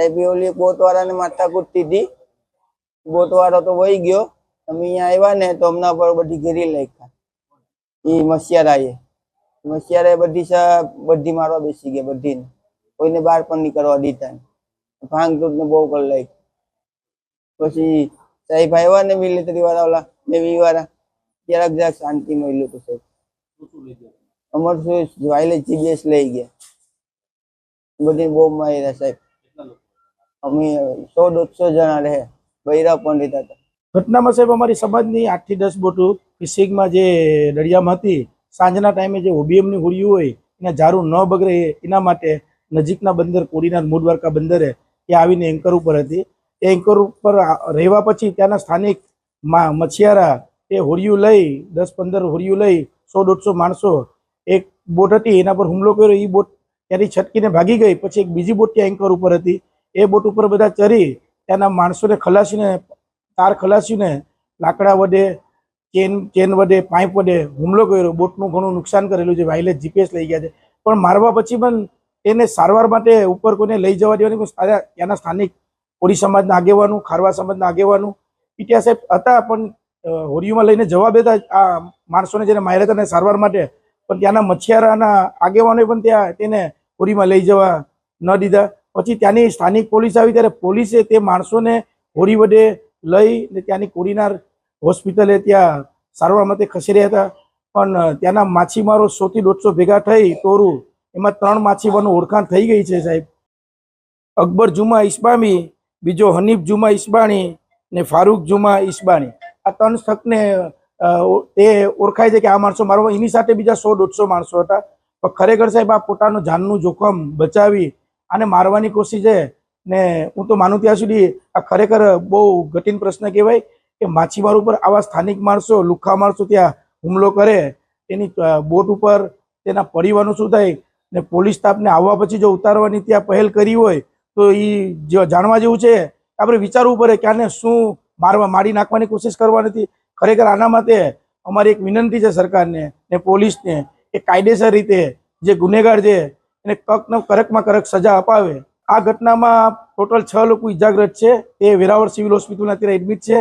સાહેબ એ ઓલી બોટ વાળાને માથા કૂટતી હતી. બોટ વાળો તો વહી ગયો. અમે અહીંયા આવ્યા ને તો હમણાં પર બધી ઘેરી નાખ્યા એ મસિયારાએ. મસિયારાએ બધી બધી મારવા બેસી ગયા બધીને. કોઈને બહાર પણ નીકળવા દીધા ને. ભાંગ તૂટને બહુ કર લાગી પછી સાહેબ આવ્યા ને મિલિટરી વાળા ઓલા નેવી વાળા જરાક જરાક શાંતિ મળ્યું હતું સાહેબ. અમર શું વાયલેસ જીબીએસ લઈ ગયા. બધી બહુ માર્યા સાહેબ. અમે સો દોઢસો જણા રહે, બૈરા પણ રહેતા હતા. ઘટનામાં સાહેબ, અમારી સમાજની આઠથી દસ બોટો ફિશિંગમાં જે દરિયામાં હતી, સાંજના ટાઈમે જે ઓબીએમની હોડીઓ હોય, એને ઝારું ન બગડે એના માટે નજીકના બંદર, કોડીનાર મૂળવારકા બંદરે એ આવીને એન્કર ઉપર હતી. એ એન્કર ઉપર રહેવા પછી ત્યાંના સ્થાનિક મછિયારા એ હોડીયું લઈ, દસ પંદર હોડીયું લઈ, સો દોઢસો માણસો, એક બોટ હતી, એના પર હુમલો કર્યો એ બોટ ત્યાંથી છટકીને ભાગી ગઈ, પછી એક બીજી બોટ ત્યાં એન્કર ઉપર હતી. એ બોટ ઉપર બધા ચરી, ત્યાંના માણસોને ખલાસીને, તાર ખલાસીને, લાકડા વડે, ચેન ચેન વડે, પાઇપ વડે હુમલો કર્યો. બોટનું ઘણું નુકસાન કરેલું છે. વાયલેસ જીપીએસ લઈ ગયા છે. પણ મારવા પછી પણ એને સારવાર માટે ઉપર કોઈને લઈ જવા દેવાની ત્યાંના સ્થાનિક કોળી સમાજના આગેવાનું, ખારવા સમાજના આગેવાનું પીટીઆર સાહેબ હતા, પણ હોડીઓમાં લઈને જવાબ હતા આ માણસોને જેને માર્યા હતા સારવાર માટે, પણ ત્યાંના મચ્છિયારાના આગેવાનોએ પણ ત્યાં તેને હોડીમાં લઈ જવા ન દીધા. પછી ત્યાંની સ્થાનિક પોલીસ આવી ત્યારે પોલીસે તે માણસોને હોડી વડે લઈ ને ત્યાંની કોડીનાર હોસ્પિટલે ત્યાં સારવાર માટે ખસેડ્યા હતા. પણ ત્યાંના માછીમારો સોથી દોઢસો ભેગા થઈ તોરું એમાં ત્રણ માછીમારોનું ઓળખાણ થઈ ગઈ છે સાહેબ. અકબર જુમા ઇસ્બામી બીજો હનીફ જુમા ઇસ્બાણી ને ફારૂક જુમા ઇસ્બાણી આ ત્રણ સ્થકને એ ઓળખાય છે કે આ માણસો મારવા એની સાથે બીજા સો દોઢસો માણસો હતા. પણ ખરેખર સાહેબ, આ પોતાનું જાનનું જોખમ બચાવી આને મારવાની કોશિશ છે ને હું તો માનું ત્યાં સુધી આ ખરેખર બહુ કઠિન પ્રશ્ન કહેવાય કે માછીમાર ઉપર આવા સ્થાનિક માણસો, લુખ્ખા માણસો ત્યાં હુમલો કરે એની બોટ ઉપર તેના પરિવારનું શું થાય ને પોલીસ સ્ટાફને આવવા પછી જો ઉતારવાની ત્યાં પહેલ કરી હોય તો એ જાણવા જેવું છે. આપણે વિચારવું પડે કે આને શું મારવા, મારી નાખવાની કોશિશ કરવા નથી ખરેખર આના માટે અમારી એક વિનંતી છે સરકારને ને પોલીસને કે કાયદેસર રીતે જે ગુનેગાર છે એને કકનો કરકમાં કરક સજા અપાવે. આ ઘટનામાં ટોટલ છ લોકો ઇજાગ્રસ્ત છે. તે વેરાવળ સિવિલ હોસ્પિટલમાં અત્યારે એડમિટ છે.